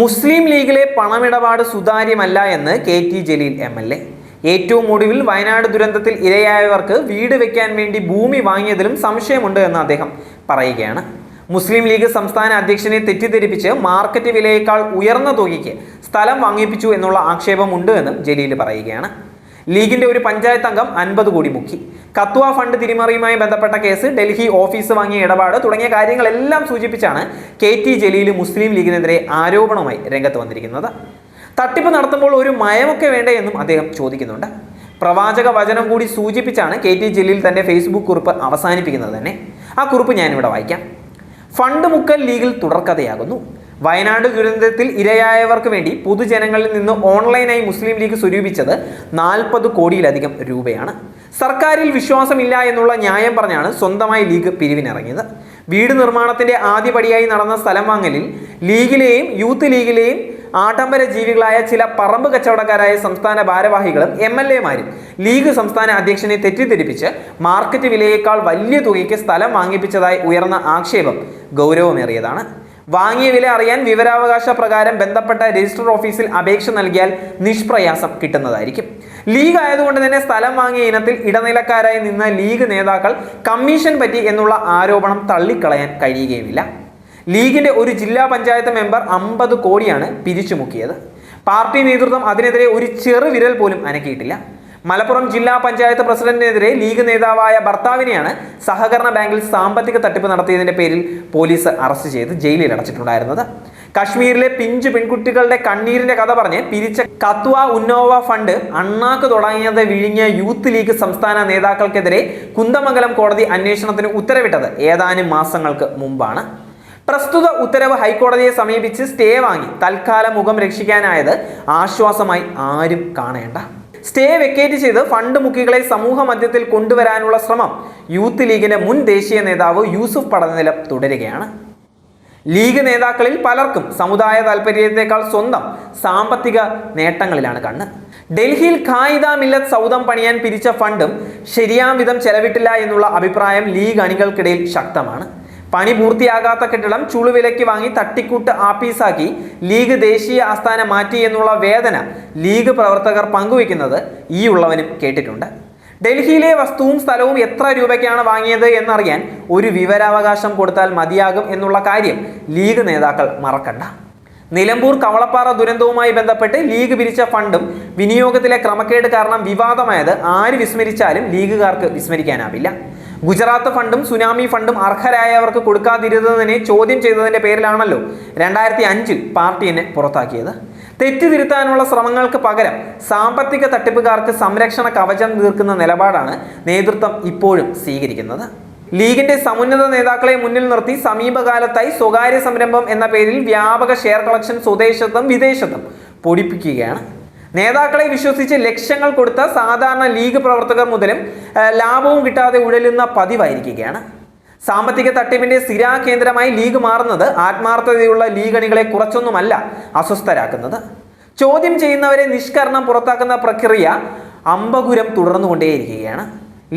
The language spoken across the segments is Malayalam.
മുസ്ലിം ലീഗിലെ പണമിടപാട് സുതാര്യമല്ല എന്ന് K T Jaleel M L A. ഏറ്റവും ഒടുവിൽ വയനാട് ദുരന്തത്തിൽ ഇരയായവർക്ക് വീട് വെക്കാൻ വേണ്ടി ഭൂമി വാങ്ങിയതിലും സംശയമുണ്ട് എന്ന് അദ്ദേഹം പറയുകയാണ്. മുസ്ലിം ലീഗ് സംസ്ഥാന അധ്യക്ഷനെ തെറ്റിദ്ധരിപ്പിച്ച് മാർക്കറ്റ് വിലയേക്കാൾ ഉയർന്ന തുകയ്ക്ക് സ്ഥലം വാങ്ങിപ്പിച്ചു എന്നുള്ള ആക്ഷേപമുണ്ട് എന്നും ജലീൽ പറയുകയാണ്. ലീഗിന്റെ ഒരു പഞ്ചായത്ത് അംഗം അൻപത് കോടി മുക്കി. കത്വ ഫണ്ട് തിരിമറിയുമായി ബന്ധപ്പെട്ട കേസ് ഡൽഹി ഓഫീസ് വാങ്ങിയ ഇടപാട് തുടങ്ങിയ കാര്യങ്ങളെല്ലാം സൂചിപ്പിച്ചാണ് കെ ടി ജലീൽ മുസ്ലിം ലീഗിനെതിരെ ആരോപണമായി രംഗത്ത് വന്നിരിക്കുന്നത്. തട്ടിപ്പ് നടത്തുമ്പോൾ ഒരു മയമൊക്കെ വേണ്ടേ എന്നും അദ്ദേഹം ചോദിക്കുന്നുണ്ട്. പ്രവാചക വചനം കൂടി സൂചിപ്പിച്ചാണ് കെ ടി ജലീൽ തന്റെ ഫേസ്ബുക്ക് കുറിപ്പ് അവസാനിപ്പിക്കുന്നത് തന്നെ. ആ കുറിപ്പ് ഞാനിവിടെ വായിക്കാം. ഫണ്ട് മുക്കൽ ലീഗിൽ തുടർക്കഥയാകുന്നു. വയനാട് ദുരന്തത്തിൽ ഇരയായവർക്ക് വേണ്ടി പൊതുജനങ്ങളിൽ നിന്ന് ഓൺലൈനായി മുസ്ലിം ലീഗ് സ്വരൂപിച്ചത് നാൽപ്പത് കോടിയിലധികം രൂപയാണ്. സർക്കാരിൽ വിശ്വാസമില്ല എന്നുള്ള ന്യായം പറഞ്ഞാണ് സ്വന്തമായി ലീഗ് പിരിവിനിറങ്ങിയത്. വീട് നിർമ്മാണത്തിന്റെ ആദ്യപടിയായി നടന്ന സ്ഥലം വാങ്ങലിൽ ലീഗിലെയും യൂത്ത് ലീഗിലെയും ആഡംബര ജീവികളായ ചില പറമ്പ് കച്ചവടക്കാരായ സംസ്ഥാന ഭാരവാഹികളും എം എൽ എമാരും ലീഗ് സംസ്ഥാന അധ്യക്ഷനെ തെറ്റിദ്ധരിപ്പിച്ച് മാർക്കറ്റ് വിലയേക്കാൾ വലിയ തുകയ്ക്ക് സ്ഥലം വാങ്ങിപ്പിച്ചതായി ഉയർന്ന ആക്ഷേപം ഗൗരവമേറിയതാണ്. വാങ്ങിയ വില അറിയാൻ വിവരാവകാശ പ്രകാരം ബന്ധപ്പെട്ട രജിസ്റ്റർ ഓഫീസിൽ അപേക്ഷ നൽകിയാൽ നിഷ്പ്രയാസം കിട്ടുന്നതായിരിക്കും. ലീഗ് ആയതുകൊണ്ട് തന്നെ സ്ഥലം വാങ്ങിയ ഇനത്തിൽ ഇടനിലക്കാരായി നിന്ന ലീഗ് നേതാക്കൾ കമ്മീഷൻ പറ്റി എന്നുള്ള ആരോപണം തള്ളിക്കളയാൻ കഴിയുകയുമില്ല. ലീഗിന്റെ ഒരു ജില്ലാ പഞ്ചായത്ത് മെമ്പർ അമ്പത് കോടിയാണ് പിരിച്ചുമുക്കിയത്. പാർട്ടി നേതൃത്വം അതിനെതിരെ ഒരു ചെറുവിരൽ പോലും അനക്കിയിട്ടില്ല. മലപ്പുറം ജില്ലാ പഞ്ചായത്ത് പ്രസിഡന്റിനെതിരെ ലീഗ് നേതാവായ ഭർത്താവിനെയാണ് സഹകരണ ബാങ്കിൽ സാമ്പത്തിക തട്ടിപ്പ് നടത്തിയതിന്റെ പേരിൽ പോലീസ് അറസ്റ്റ് ചെയ്ത് ജയിലിൽ അടച്ചിട്ടുണ്ടായിരുന്നത്. കശ്മീരിലെ പിഞ്ചു പെൺകുട്ടികളുടെ കണ്ണീരിന്റെ കഥ പറഞ്ഞ് പിരിച്ച കത്വ ഉന്നോവ ഫണ്ട് അണ്ണാക്ക് തുടങ്ങിയത് വിഴിഞ്ഞ യൂത്ത് ലീഗ് സംസ്ഥാന നേതാക്കൾക്കെതിരെ കുന്തമംഗലം കോടതി അന്വേഷണത്തിന് ഉത്തരവിട്ടത് ഏതാനും മാസങ്ങൾക്ക് മുമ്പാണ്. പ്രസ്തുത ഉത്തരവ് ഹൈക്കോടതിയെ സമീപിച്ച് സ്റ്റേ വാങ്ങി. തൽക്കാലം മുഖം രക്ഷിക്കാനായത് ആശ്വാസമായി ആരും കാണേണ്ട. സ്റ്റേ വെക്കേറ്റ് ചെയ്ത് ഫണ്ട് മുക്കികളെ സമൂഹ മധ്യത്തിൽ കൊണ്ടുവരാനുള്ള ശ്രമം. യൂത്ത് ലീഗിന്റെ മുൻ ദേശീയ നേതാവ് യൂസുഫ് പടനിലം തുടരുകയാണ്. ലീഗ് നേതാക്കളിൽ പലർക്കും സമുദായ താല്പര്യത്തെക്കാൾ സ്വന്തം സാമ്പത്തിക നേട്ടങ്ങളിലാണ് കണ്ണ്. ഡൽഹിയിൽ ഖായിദ മില്ലത്ത് സൗദം പണിയാൻ പിരിച്ച ഫണ്ടും ശരിയാം വിധം ചെലവിട്ടില്ല എന്നുള്ള അഭിപ്രായം ലീഗ് അണികൾക്കിടയിൽ ശക്തമാണ്. പണി പൂർത്തിയാകാത്ത കെട്ടിടം ചുളുവിലയ്ക്ക് വാങ്ങി തട്ടിക്കൂട്ട് ആപ്പീസാക്കി ലീഗ് ദേശീയ ആസ്ഥാനം മാറ്റി എന്നുള്ള വേദന ലീഗ് പ്രവർത്തകർ പങ്കുവയ്ക്കുന്നത് ഈ ഉള്ളവനും കേട്ടിട്ടുണ്ട്. ഡൽഹിയിലെ വസ്തുവും സ്ഥലവും എത്ര രൂപയ്ക്കാണ് വാങ്ങിയത് എന്നറിയാൻ ഒരു വിവരാവകാശം കൊടുത്താൽ മതിയാകും എന്നുള്ള കാര്യം ലീഗ് നേതാക്കൾ മറക്കണ്ട. നിലമ്പൂർ കവളപ്പാറ ദുരന്തവുമായി ബന്ധപ്പെട്ട് ലീഗ് പിരിച്ച ഫണ്ടും വിനിയോഗത്തിലെ ക്രമക്കേട് കാരണം വിവാദമായത് ആര് വിസ്മരിച്ചാലും ലീഗുകാർക്ക് വിസ്മരിക്കാനാവില്ല. ഗുജറാത്ത് ഫണ്ടും സുനാമി ഫണ്ടും അർഹരായവർക്ക് കൊടുക്കാതിരുന്നതിനെ ചോദ്യം ചെയ്തതിന്റെ പേരിലാണല്ലോ രണ്ടായിരത്തി അഞ്ചിൽ പാർട്ടി എന്നെ പുറത്താക്കിയത്. തെറ്റ് തിരുത്താനുള്ള ശ്രമങ്ങൾക്ക് പകരം സാമ്പത്തിക തട്ടിപ്പുകാർക്ക് സംരക്ഷണ കവചം തീർക്കുന്ന നിലപാടാണ് നേതൃത്വം ഇപ്പോഴും സ്വീകരിക്കുന്നത്. ലീഗിന്റെ സമുന്നത നേതാക്കളെ മുന്നിൽ നിർത്തി സമീപകാലത്തായി സ്വകാര്യ സംരംഭം എന്ന പേരിൽ വ്യാപക ഷെയർ കളക്ഷൻ സ്വദേശത്തും വിദേശത്തും പൊടിപ്പിക്കുകയാണ്. നേതാക്കളെ വിശ്വസിച്ച് ലക്ഷ്യങ്ങൾ കൊടുത്ത സാധാരണ ലീഗ് പ്രവർത്തകർ മുതലും ലാഭവും കിട്ടാതെ ഉഴലുന്ന പതിവായിരിക്കുകയാണ്. സാമ്പത്തിക തട്ടിപ്പിന്റെ സ്ഥിരാ കേന്ദ്രമായി ലീഗ് മാറുന്നത് ആത്മാർത്ഥതയുള്ള ലീഗ് അണികളെ കുറച്ചൊന്നുമല്ല അസ്വസ്ഥരാക്കുന്നത്. ചോദ്യം ചെയ്യുന്നവരെ നിഷ്കരണം പുറത്താക്കുന്ന പ്രക്രിയ അമ്പകുരം തുടർന്നുകൊണ്ടേയിരിക്കുകയാണ്.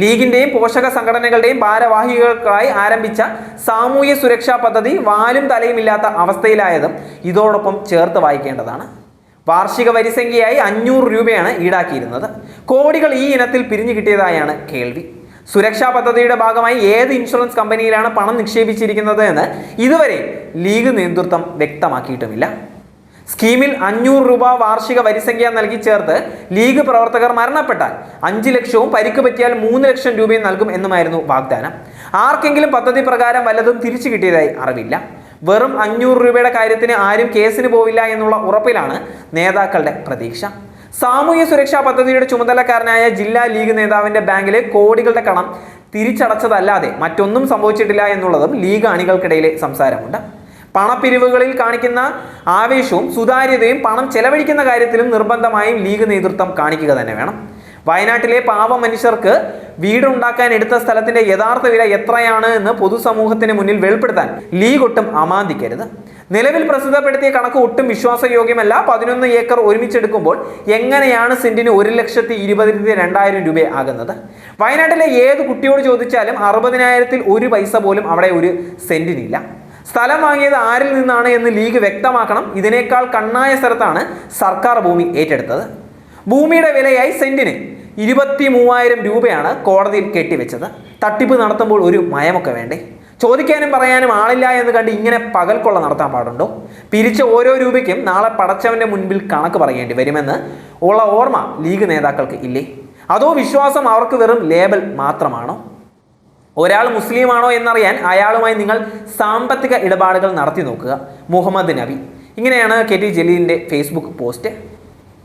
ലീഗിന്റെയും പോഷക സംഘടനകളുടെയും ഭാരവാഹികൾക്കായി ആരംഭിച്ച സാമൂഹ്യ സുരക്ഷാ പദ്ധതി വാലും തലയുമില്ലാത്ത അവസ്ഥയിലായതും ഇതോടൊപ്പം ചേർത്ത് വായിക്കേണ്ടതാണ്. വാർഷിക വരിസംഖ്യയായി അഞ്ഞൂറ് രൂപയാണ് ഈടാക്കിയിരുന്നത്. കോടികൾ ഈ ഇനത്തിൽ പിരിഞ്ഞു കിട്ടിയതായാണ് കേൾവി. സുരക്ഷാ പദ്ധതിയുടെ ഭാഗമായി ഏത് ഇൻഷുറൻസ് കമ്പനിയിലാണ് പണം നിക്ഷേപിച്ചിരിക്കുന്നത് എന്ന് ഇതുവരെ ലീഗ് നേതൃത്വം വ്യക്തമാക്കിയിട്ടുമില്ല. സ്കീമിൽ അഞ്ഞൂറ് രൂപ വാർഷിക വരിസംഖ്യ നൽകി ചേർത്ത് ലീഗ് പ്രവർത്തകർ മരണപ്പെട്ടാൽ അഞ്ച് ലക്ഷവും പരിക്ക് പറ്റിയാൽ മൂന്ന് ലക്ഷം രൂപയും നൽകും എന്നുമായിരുന്നു വാഗ്ദാനം. ആർക്കെങ്കിലും പദ്ധതി പ്രകാരം വല്ലതും തിരിച്ചു കിട്ടിയതായി അറിവില്ല. വെറും അഞ്ഞൂറ് രൂപയുടെ കാര്യത്തിന് ആരും കേസിന് പോവില്ല എന്നുള്ള ഉറപ്പിലാണ് നേതാക്കളുടെ പ്രതീക്ഷ. സാമൂഹ്യ സുരക്ഷാ പദ്ധതിയുടെ ചുമതലക്കാരനായ ജില്ലാ ലീഗ് നേതാവിന്റെ ബാങ്കിലെ കോടികളുടെ കണം തിരിച്ചടച്ചതല്ലാതെ മറ്റൊന്നും സംഭവിച്ചിട്ടില്ല എന്നുള്ളതും ലീഗ് അണികൾക്കിടയിലെ സംസാരമുണ്ട്. പണപ്പിരിവുകളിൽ കാണിക്കുന്ന ആവേശവും സുതാര്യതയും പണം ചെലവഴിക്കുന്ന കാര്യത്തിലും നിർബന്ധമായും ലീഗ് നേതൃത്വം കാണിക്കുക തന്നെ വേണം. വയനാട്ടിലെ പാവ മനുഷ്യർക്ക് വീടുണ്ടാക്കാൻ എടുത്ത സ്ഥലത്തിന്റെ യഥാർത്ഥ വില എത്രയാണ് എന്ന് പൊതുസമൂഹത്തിന് മുന്നിൽ വെളിപ്പെടുത്താൻ ലീഗ് ഒട്ടും അമാന്തിക്കരുത്. നിലവിൽ പ്രസിദ്ധപ്പെടുത്തിയ കണക്ക് ഒട്ടും വിശ്വാസയോഗ്യമല്ല. പതിനൊന്ന് ഏക്കർ ഒരുമിച്ചെടുക്കുമ്പോൾ എങ്ങനെയാണ് സെന്റിന് ഒരു ലക്ഷത്തി ഇരുപതിന് രണ്ടായിരം രൂപ ആകുന്നത്? വയനാട്ടിലെ ഏത് കുട്ടിയോട് ചോദിച്ചാലും അറുപതിനായിരത്തിൽ ഒരു പൈസ പോലും അവിടെ ഒരു സെന്റിനില്ല. സ്ഥലം വാങ്ങിയത് ആരിൽ നിന്നാണ് എന്ന് ലീഗ് വ്യക്തമാക്കണം. ഇതിനേക്കാൾ കണ്ണായ സ്ഥലത്താണ് സർക്കാർ ഭൂമി ഏറ്റെടുത്തത്. ഭൂമിയുടെ വിലയായി സെന്റിന് ഇരുപത്തി മൂവായിരം രൂപയാണ് കോടതിയിൽ കെട്ടിവെച്ചത്. തട്ടിപ്പ് നടത്തുമ്പോൾ ഒരു മയമൊക്കെ വേണ്ടേ? ചോദിക്കാനും പറയാനും ആളില്ല എന്ന് കണ്ട് ഇങ്ങനെ പകൽക്കൊള്ള നടത്താൻ പാടുണ്ടോ? പിരിച്ച ഓരോ രൂപയ്ക്കും നാളെ പടച്ചവന്റെ മുൻപിൽ കണക്ക് പറയേണ്ടി വരുമെന്ന് ഉള്ള ഓർമ്മ ലീഗ് നേതാക്കൾക്ക് ഇല്ലേ? അതോ വിശ്വാസം അവർക്ക് വെറും ലേബൽ മാത്രമാണോ? ഒരാൾ മുസ്ലിമാണോ എന്നറിയാൻ അയാളുമായി നിങ്ങൾ സാമ്പത്തിക ഇടപാടുകൾ നടത്തി നോക്കുക. മുഹമ്മദ് നബി. ഇങ്ങനെയാണ് കെ ടി ജലീലിന്റെ ഫേസ്ബുക്ക് പോസ്റ്റ്.